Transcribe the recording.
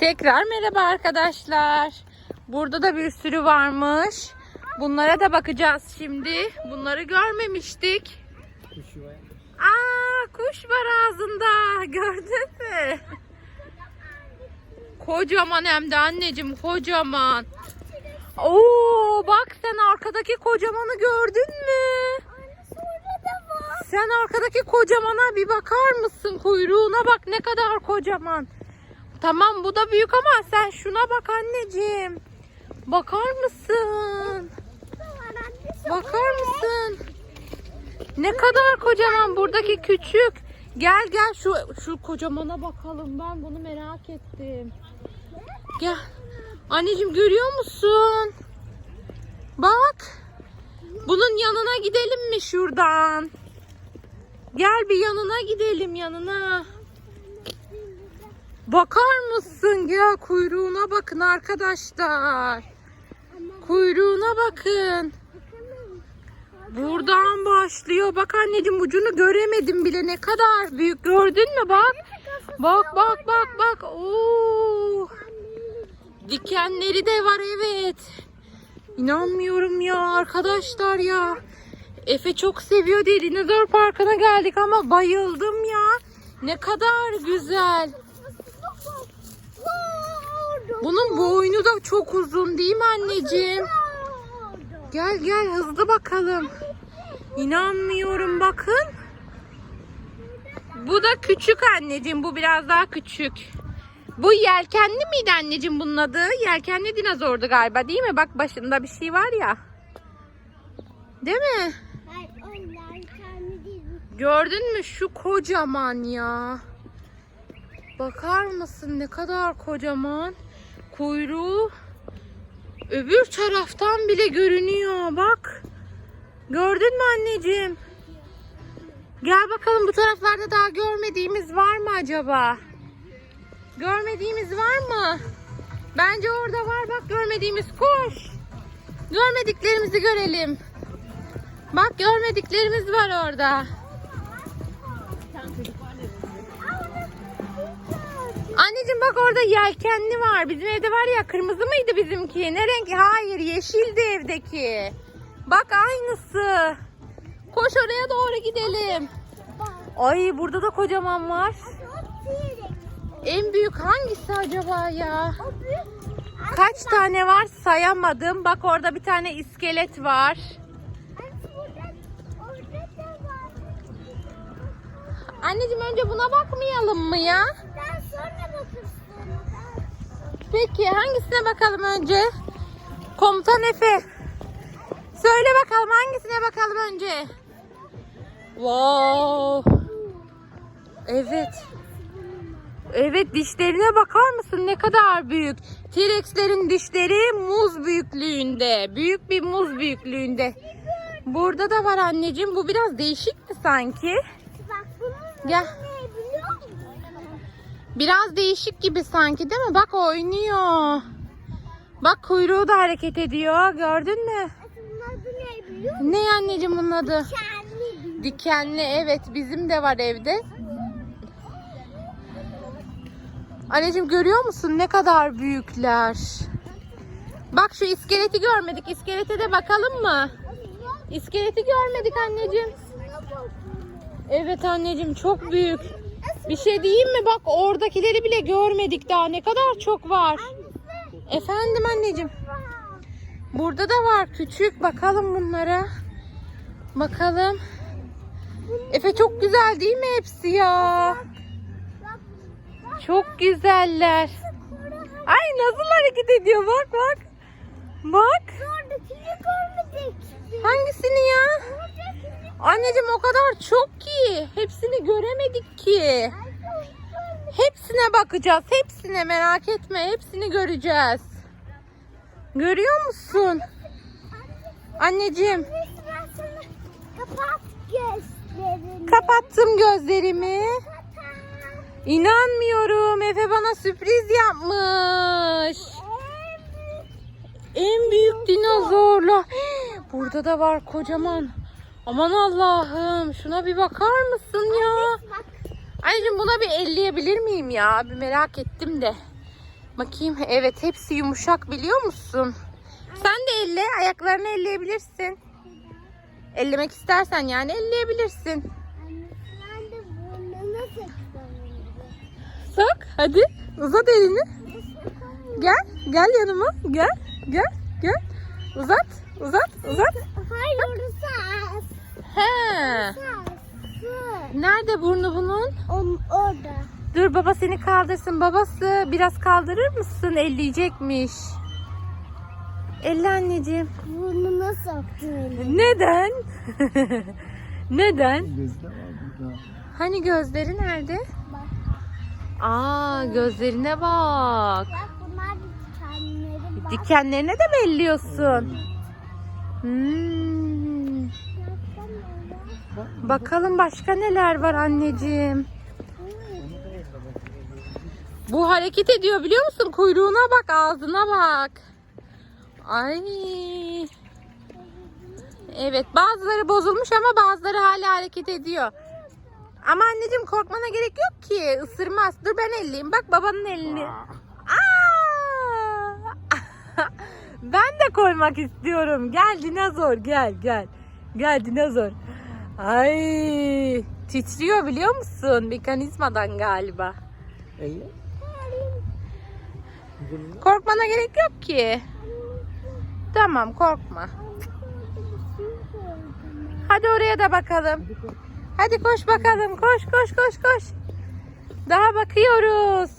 Tekrar merhaba arkadaşlar. Burada da bir sürü varmış. Bunlara da bakacağız şimdi. Bunları görmemiştik. Var. Aa kuş var ağzında. Gördün mü? Kocaman hem de anneciğim kocaman. Oo bak sen arkadaki kocamanı gördün mü? Sen arkadaki kocamana bir bakar mısın? Kuyruğuna bak ne kadar kocaman. Tamam bu da büyük ama sen şuna bak anneciğim. Bakar mısın? Bakar mısın? Ne kadar kocaman buradaki küçük. Gel gel şu şu kocamana bakalım. Ben bunu merak ettim. Gel. Anneciğim görüyor musun? Bak. Bunun yanına gidelim mi şuradan? Gel bir yanına gidelim yanına. Bakar mısın ya kuyruğuna bakın arkadaşlar. Kuyruğuna bakın. Buradan başlıyor. Bak anneciğim ucunu göremedim bile. Ne kadar büyük. Gördün mü bak. Bak bak bak bak. Oo. Dikenleri de var evet. İnanmıyorum ya arkadaşlar ya. Efe çok seviyor diye dinozor parkına geldik ama bayıldım ya. Ne kadar güzel. Bunun boynu da çok uzun değil mi anneciğim? Gel gel hızlı bakalım. İnanmıyorum bakın. Bu da küçük anneciğim. Bu biraz daha küçük. Bu yelkenli miydi anneciğim bunun adı? Yelkenli dinozordu galiba değil mi? Bak başında bir şey var ya. Değil mi? Gördün mü şu kocaman ya. Bakar mısın ne kadar kocaman. Kuyruğu öbür taraftan bile görünüyor. Bak. Gördün mü anneciğim? Gel bakalım bu taraflarda daha görmediğimiz var mı acaba? Görmediğimiz var mı? Bence orada var bak görmediğimiz koş. Görmediklerimizi görelim. Bak görmediklerimiz var orada. Anneciğim bak orada yelkenli var. Bizim evde var ya kırmızı mıydı bizimki? Ne renk? Hayır yeşildi evdeki. Bak aynısı. Koş oraya doğru gidelim. Ay burada da kocaman var. En büyük hangisi acaba ya? Kaç tane var sayamadım. Bak orada bir tane iskelet var. Anneciğim önce buna bakmayalım mı ya? Peki hangisine bakalım önce? Komutan Efe. Söyle bakalım hangisine bakalım önce? Wow. Evet. Evet dişlerine bakar mısın ne kadar büyük. T-Rex'lerin dişleri muz büyüklüğünde. Büyük bir muz büyüklüğünde. Burada da var anneciğim. Bu biraz değişikti sanki. Gel. Biraz değişik gibi sanki değil mi? Bak oynuyor. Bak kuyruğu da hareket ediyor. Gördün mü? Ne anneciğim bunun adı? Dikenli evet bizim de var evde. Anneciğim görüyor musun ne kadar büyükler? Bak şu iskeleti görmedik. İskelete de bakalım mı? İskeleti görmedik anneciğim. Evet anneciğim çok büyük. Bir şey diyeyim mi? Bak oradakileri bile görmedik daha. Ne kadar çok var. Efendim anneciğim. Burada da var küçük. Bakalım bunlara. Bakalım. Efe çok güzel değil mi hepsi ya? Çok güzeller. Ay nasıl hareket ediyor bak bak. Bak. Hangisini ya? Anneciğim o kadar çok ki. Hepsini göremedik ki. Hepsine bakacağız. Hepsine merak etme. Hepsini göreceğiz. Görüyor musun? Anneciğim Kapat gözlerini. kapattım gözlerimi. İnanmıyorum. Efe bana sürpriz yapmış. En büyük dinozorla. Burada da var kocaman. Aman Allah'ım. Şuna bir bakar mısın ya? Bak Anneciğim buna bir elleyebilir miyim ya? Bir merak ettim de. Bakayım. Evet hepsi yumuşak biliyor musun? Sen de elle. Ayaklarını elleyebilirsin. Ellemek istersen yani elleyebilirsin. Sok hadi. Uzat elini. Gel. Gel yanıma. Gel. Gel. Gel. Uzat. Uzat. Uzat. Hayır orası. He. Nerede burnu bunun? On, orada. Dur baba seni kaldırsın. Babası biraz kaldırır mısın? Elleyecekmiş. Elle anneciğim. Burnuna soktum elimi. Neden? Neden? Gözde var burada. Hani gözleri nerede? Bak. Aa gözlerine bak. Bak bunlar dikenleri bak. Dikenlerine de mi elliyorsun? Hmm. Bakalım başka neler var anneciğim. Bu hareket ediyor biliyor musun? Kuyruğuna bak, ağzına bak. Ay. Evet, bazıları bozulmuş ama bazıları hala hareket ediyor. Ama anneciğim korkmana gerek yok ki. Isırmaz. Dur ben elleyeyim. Bak babanın elini. Ben de koymak istiyorum. Gel dinozor gel gel. Gel dinozor. Ay titriyor biliyor musun? Mekanizmadan galiba. Elle. Korkmana gerek yok ki. Tamam korkma. Hadi oraya da bakalım. Hadi koş bakalım. Koş koş koş koş. Daha bakıyoruz.